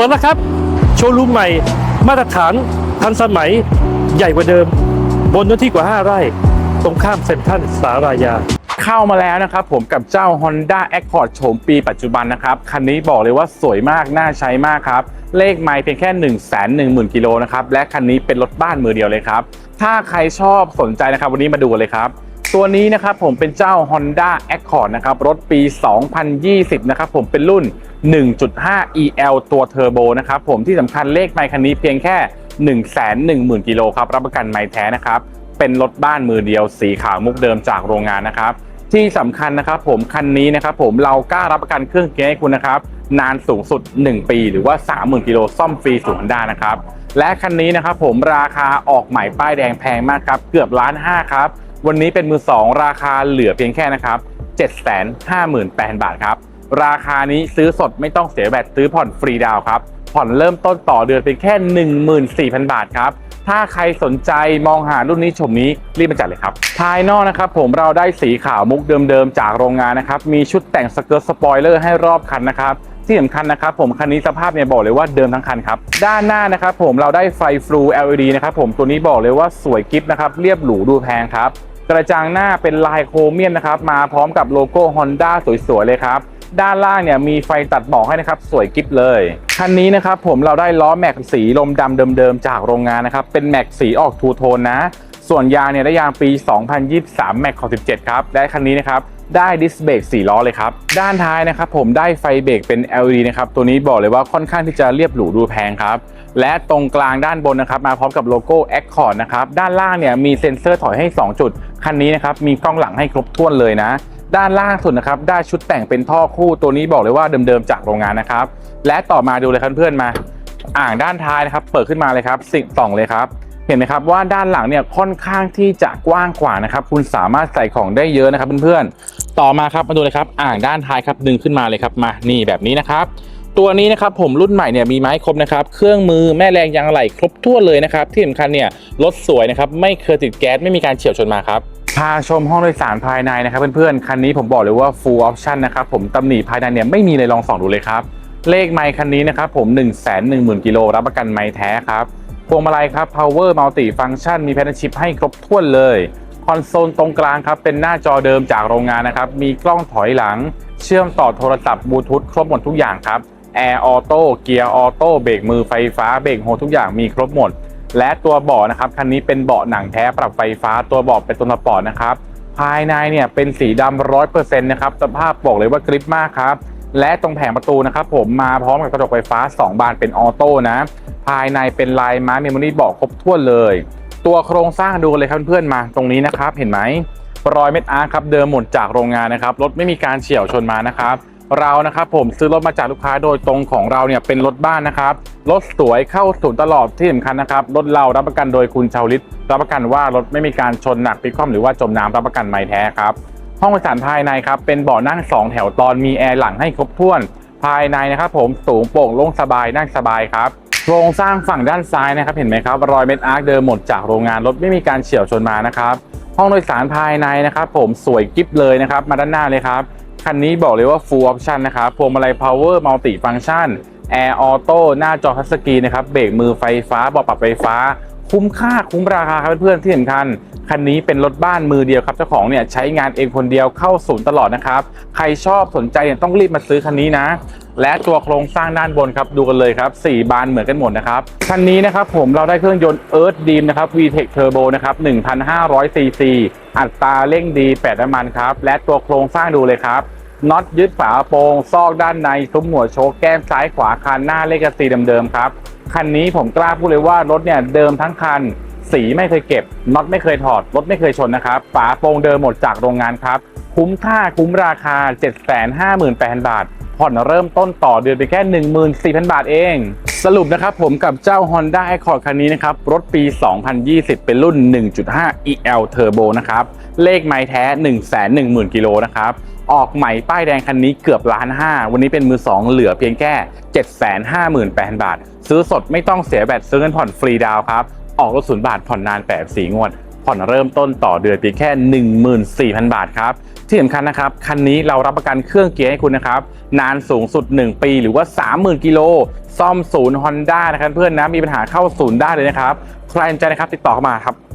ปิดแล้วครับ โชว์รูมใหม่ มาตรฐานทันสมัยใหญ่กว่าเดิม บนเนื้อที่กว่า 5 ไร่ ตรงข้ามเซ็นทรัลสารายาเข้ามาแล้วนะครับผมกับเจ้า Honda Accord โฉมปีปัจจุบันนะครับ คันนี้บอกเลยว่าสวยมาก น่าใช้มากครับ เลขไม่เพียงแค่ 1 1 0 0 0 0 กิโลนะครับ และคันนี้เป็นรถบ้านมือเดียวเลยครับ ถ้าใครชอบสนใจนะครับ วันนี้มาดูเลยครับ ตัวนี้นะครับผมเป็นเจ้า Honda Accord นะครับรถปี 2020 นะครับผมเป็นรุ่น 1.5 EL ตัวเทอร์โบนะครับผมที่สำคัญเลขไมค์คันนี้เพียงแค่ 110,000 กิโลครับรับประกันไมค์แท้นะครับเป็นรถบ้านมือเดียวสีขาวมุกเดิมจากโรงงานนะครับที่สำคัญนะครับผมคันนี้นะครับผมเรากล้ารับประกันเครื่องเกียร์ให้คุณนะครับนานสูงสุด 1 ปี หรือว่า 30,000 กิโลซ่อมฟรีศูนย์ด้านะครับและคันนี้นะครับผมราคาออกใหม่ป้ายแดงแพงมากครับเกือบล้านห้าครับ วันนี้เป็นมือ2ราคาเหลือเพียงแค่นะครับ758,000 บาทครับ ราคานี้ซื้อสดไม่ต้องเสียแบตซื้อผ่อนฟรีดาวครับ ผ่อนเริ่มต้นต่อเดือนเพียงแค่ 14,000 บาทครับ ถ้าใครสนใจมองหารุ่นนี้ชมนี้รีบมาจัดเลยครับ ภายนอกนะครับผมเราได้สีขาวมุกเดิมๆ จากโรงงานนะครับ มีชุดแต่งสเกิร์ตสปอยเลอร์ให้รอบคันนะครับที่สำคัญนะครับผมคันนี้สภาพเนี่ยบอกเลยว่าเดิมทั้งคันครับ ด้านหน้านะครับผมเราได้ไฟฟลู LED นะครับผมตัวนี้บอกเลยว่าสวยกิ๊บนะครับเรียบหรูดูแพงครับ กระจังหน้าเป็นลายโครเมียมนะครับ มาพร้อมกับโลโก้ Honda สวยๆเลยครับ ด้านล่างเนี่ยมีไฟตัดหมอกให้นะครับ สวยกิ๊บเลย คันนี้นะครับผมเราได้ล้อแม็กสีลมดำเดิมๆจากโรงงานนะครับ เป็นแม็กสีออกทูโทนนะ ส่วนยางเนี่ยได้ยางปี 2023 แม็กของ17 ครับ และคันนี้นะครับได้ดิสเบรก4ล้อเลยครับ ด้านท้ายนะครับผมได้ไฟเบรกเป็น LED นะครับ ตัวนี้บอกเลยว่าค่อนข้างที่จะเรียบหรูดูแพงครับ และตรงกลางด้านบนนะครับ มาพร้อมกับโลโก้ Accord นะครับ ด้านล่างเนี่ยมีเซ็นเซอร์ถอยให้ 2 จุด คันนี้นะครับมีกล้องหลังให้ครบถ้วนเลยนะ ด้านล่างสุดนะครับได้ชุดแต่งเป็นท่อคู่ตัวนี้บอกเลยว่าเดิมๆจากโรงงานนะครับ และต่อมาดูเลยครับเพื่อนมา อ่างด้านท้ายนะครับ เปิดขึ้นมาเลยครับสิ่งส่องเลยครับเห็นไหมครับว่าด้านหลังเนี่ยค่อนข้างที่จะกว้างขวานะครับ คุณสามารถใส่ของได้เยอะนะครับเพื่อนๆต่อมาครับมาดูเลยครับ อ่างด้านท้ายครับดึงขึ้นมาเลยครับมานี่แบบนี้นะครับ ตัวนี้นะครับผมรุ่นใหม่เนี่ยมีไม้ครบนะครับเครื่องมือแม่แรงยางอะไหล่ครบถ้วนเลยนะครับที่สำคัญเนี่ยรถสวยนะครับไม่เคยติดแก๊สไม่มีการเฉียวชนมาครับพาชมห้องโดยสารภายในนะครับเพื่อนๆคันนี้ผมบอกเลยว่า full option นะครับผมตำหนิภายในเนี่ยไม่มีเลยลองส่องดูเลยครับเลขไมค์คันนี้นะครับผม1 1 0 0 0 0กิโลรับประกันไมค์แท้ครับพวงมาลัยครับ power multi function มีแพนชิพให้ครบถ้วนเลยคอนโซลตรงกลางครับเป็นหน้าจอเดิมจากโรงงานนะครับมีกล้องถอยหลัง เชื่อมต่อโทรศัพท์บลูทูธครบหมดทุกอย่างครับ แอร์ออโต้เกียร์ออโต้เบรกมือไฟฟ้าเบรกโฮทุกอย่างมีครบหมด และตัวเบาะนะครับคันนี้เป็นเบาะหนังแท้ปรับไฟฟ้าตัวเบาะเป็นตัวสปอร์ตนะครับภายในเนี่ยเป็นสีดำร้อยเปอร์เซ็นต์นะครับสภาพบอกเลยว่ากริปมากครับและตรงแผงประตูนะครับผมมาพร้อมกับกระจกไฟฟ้า 2 บานเป็นออโต้นะ ภายในเป็นลายไม้เมมโมรี่บอกครบถ้วนเลย ตัวโครงสร้างดูเลยครับเพื่อนๆมาตรงนี้นะครับ เห็นไหมรอยเม็ดอาร์คครับเดิมหมดจากโรงงานนะครับรถไม่มีการเฉี่ยวชนมานะครับ เรานะครับผมซื้อรถมาจากลูกค้าโดยตรงของเราเนี่ยเป็นรถบ้านนะครับรถสวยเข้าศูนย์ตลอดที่สำคัญนะครับรถเรารับประกันโดยคุณชาวลิตรับประกันว่ารถไม่มีการชนหนักพลิกคว่ำหรือว่าจมน้ำรับประกันไม่แท้ครับห้องโดยสารภายในครับเป็นเบาะนั่ง 2 แถวตอนมีแอร์หลังให้ครบถ้วน ภายในนะครับผมสูงโปร่งโล่งสบายนั่งสบายครับโครงสร้างฝั่งด้านซ้ายนะครับเห็นไหมครับรอยเม็ดอาร์คเดิมหมดจากโรงงานรถไม่มีการเฉี่ยวชนมานะครับ ห้องโดยสารภายในนะครับผมสวยกิ๊บเลยนะครับมาด้านหน้าเลยครับ คันนี้บอกเลยว่า full option นะครับพวงมาลัย power multi function air auto หน้าจอทัชสกรีนนะครับเบรกมือไฟฟ้าเบาะปรับไฟฟ้า คุ้มค่าคุ้มราคาครับเพื่อนๆที่สำคัญคันนี้เป็นรถบ้านมือเดียวครับเจ้าของเนี่ยใช้งานเองคนเดียวเข้าศูนย์ตลอดนะครับ ใครชอบสนใจเนี่ยต้องรีบมาซื้อคันนี้นะ และตัวโครงสร้างด้านบนครับดูกันเลยครับ 4 บานเหมือนกันหมดนะครับคันนี้นะครับผมเราได้เครื่องยนต์ Earth Dream นะครับ VTEC Turbo นะครับ 1,500 cc อัตราเร่งดี 8 น้ำมันครับ และตัวโครงสร้างดูเลยครับน็อตยึดฝาโปรงซอกด้านในซุ้มหัวโชกแก้มซ้ายขวาคันหน้าเลกาซีเดิมๆครับคันนี้ผมกล้าพูดเลยว่ารถเนี่ยเดิมทั้งคัน สีไม่เคยเก็บน็อตไม่เคยถอด รถไม่เคยชนนะครับฝาโปรงเดิมหมดจากโรงงานครับ คุ้มค่าคุ้มราคา 758,000 บาท ผ่อนเริ่มต้นต่อเดือนไปแค่ 14,000 บาทเอง สรุปนะครับผมกับเจ้า Honda Accord คันนี้นะครับ รถปี 2020 เป็นรุ่น 1.5 EL Turbo นะครับ เลขไม้แท้ 110,000 กิโลนะครับออกใหม่ป้ายแดงคันนี้เกือบล้านห้าวันนี้เป็นมือ 2 เหลือเพียงแค่ 758,000 บาท ซื้อสดไม่ต้องเสียแบตซื้อเงินผ่อนฟรีดาวครับ ออกรถศูนย์บาทผ่อนนาน8สีงวด ผ่อนเริ่มต้นต่อเดือนเพียงแค่ 14,000 บาทครับ ที่สำคัญนะครับ คันนี้เรารับประกันเครื่องเกียร์ให้คุณนะครับ นานสูงสุด 1 ปีหรือว่า 30,000 กิโล ซ่อมศูนย์ Honda นะครับเพื่อนนะ มีปัญหาเข้าศูนย์ได้เลยนะครับ ใครสนใจนะครับติดต่อเข้ามาครับ